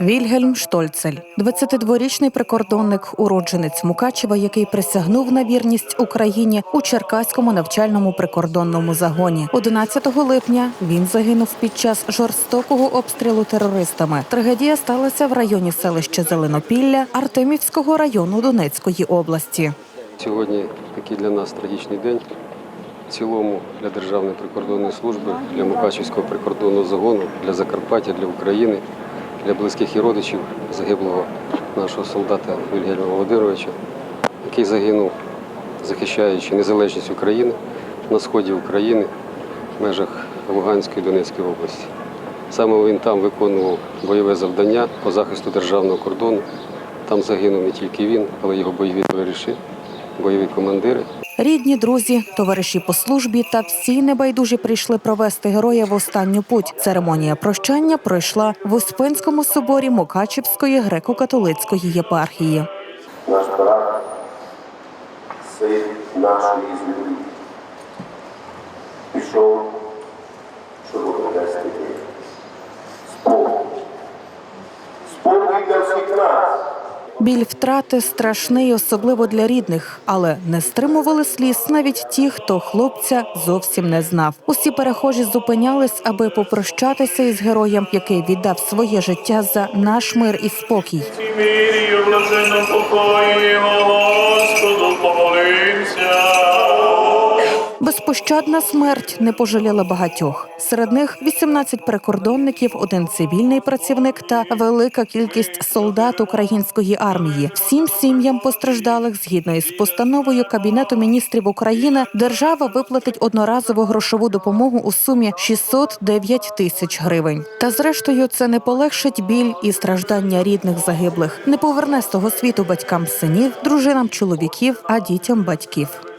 Вільгельм Штольцель, 22-річний прикордонник, уродженець Мукачева, який присягнув на вірність Україні у Черкаському навчальному прикордонному загоні. 11 липня він загинув під час жорстокого обстрілу терористами. Трагедія сталася в районі селища Зеленопілля Артемівського району Донецької області. Сьогодні такий для нас трагічний день. В цілому для Державної прикордонної служби, для Мукачівського прикордонного загону, для Закарпаття, для України, для близьких і родичів загиблого нашого солдата Вільгельма Володимировича, який загинув, захищаючи незалежність України на сході України в межах Луганської і Донецької області. Саме він там виконував бойове завдання по захисту державного кордону. Там загинув не тільки він, але й його бойові товариші, бойові командири. Рідні, друзі, товариші по службі та всі небайдужі прийшли провести героя в останню путь. Церемонія прощання пройшла в Успенському соборі Мукачівської греко-католицької єпархії. наш брат, син нашої землі. Пішов, щоб принести спокій. Спокій для всіх нас. Біль втрати страшний, особливо для рідних, але не стримували сліз навіть ті, хто хлопця зовсім не знав. Усі перехожі зупинялись, аби попрощатися із героєм, який віддав своє життя за наш мир і спокій. Безпощадна смерть не пожаліла багатьох. Серед них 18 прикордонників, один цивільний працівник та велика кількість солдат української армії. Всім сім'ям постраждалих згідно із постановою Кабінету міністрів України держава виплатить одноразову грошову допомогу у сумі 609 тисяч гривень. Та зрештою це не полегшить біль і страждання рідних загиблих, не поверне з того світу батькам синів, дружинам чоловіків, а дітям батьків.